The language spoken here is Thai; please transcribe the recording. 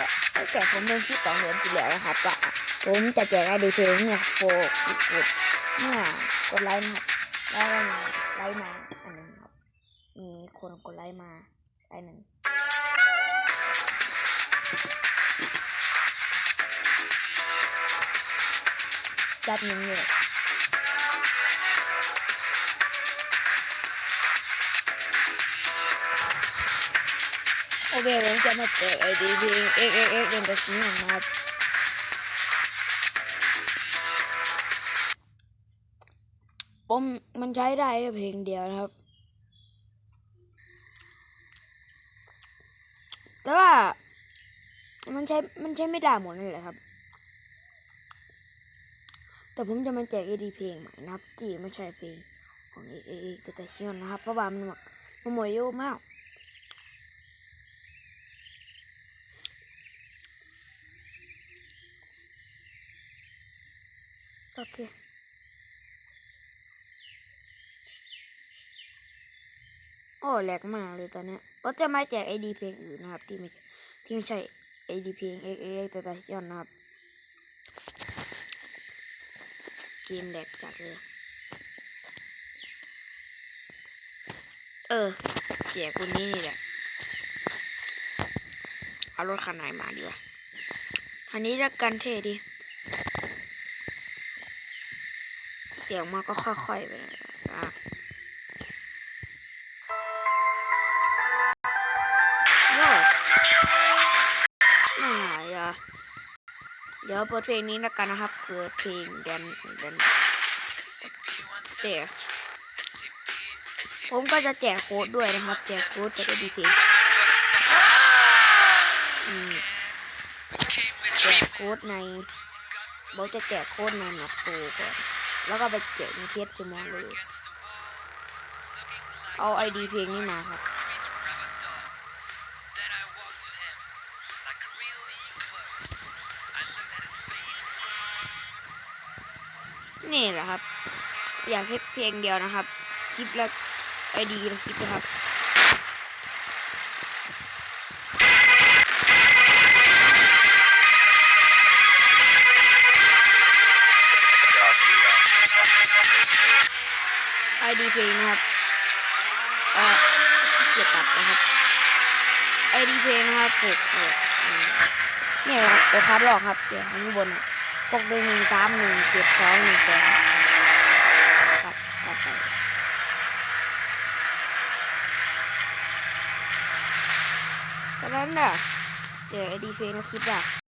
ก็ตั้งแต่ผมเริ่มคลิปสองเดือนที่แล้วนะครับว่าผมจะแจกไอดีเพลงเนี่ยโฟกุดกุดเมื่อกดไลค์นะครับแล้วก็มีไลค์มาอันนึงครับมีคนกดไลค์มาไลค์หนึ่งจัดหนึ่งเลย โอเคผมจะมาแจกไอดีเพลง x x x เอ็นเตอร์ชินนะครับผมมันใช้ได้แค่เพลงเดียวนะครับ แต่ว่ามันใช้มันใช้ไม่ได้หมดนั่นแหละครับ แต่ผมจะมาแจก AD เพลงใหม่นะครับที่ไม่ใช่เพลงของ A A A แต่แต่ชิอนนะครับ เพราะว่ามันมันหมดอายุมาก โอเคโอ้แหลกมากเลยตอนนี้ก็จะไมาแจกไอดีเพลงอื่นนะครับ ที่ไม่ที่ไม่ใช่ไอดีเพลง X X แต่แต่ย้อนนะครับ เกมแหลกจัดเลย เออแจกคนนี้นี่แหละ เอารถคันไหนมาดีวะอันนี้ละกันเท่ดี เสียงมันก็ค่อยๆไปนะครับโย่ไม่หยอะเดี๋ยวเปิดเพลงนี้แล้วกันนะครับเปิดเพลงแดนแดนเสียผมก็จะแจกโค้ดด้วยนะครับ แจกโค้ดจะได้ดีทีแจกโค้ดในบอกจะแจกโค้ดในแมปโตก่อน แล้วก็ไปเจกในเทปจมองเลยเอาไอดีเพลงนี้มาครับนี่แหละครับ อยากแค่เพลงเดียวนะครับ คลิปละไอดีละคลิปนะครับ ไอดีเพลงนะครับเอ่อเกียตัดนะครับไอดีเพลงนะครับหกเอออืมเนี่ยครับตัวคัดหลอกครับเดี๋ยวข้างบนอะหกหนึ่งหนึ่งสามหนึ่งเจ็ดสองหนึ่งสองครับตัดไปเพราะฉะนั้นน่ะเจอไอดีเพลงแล้วคลิปอะ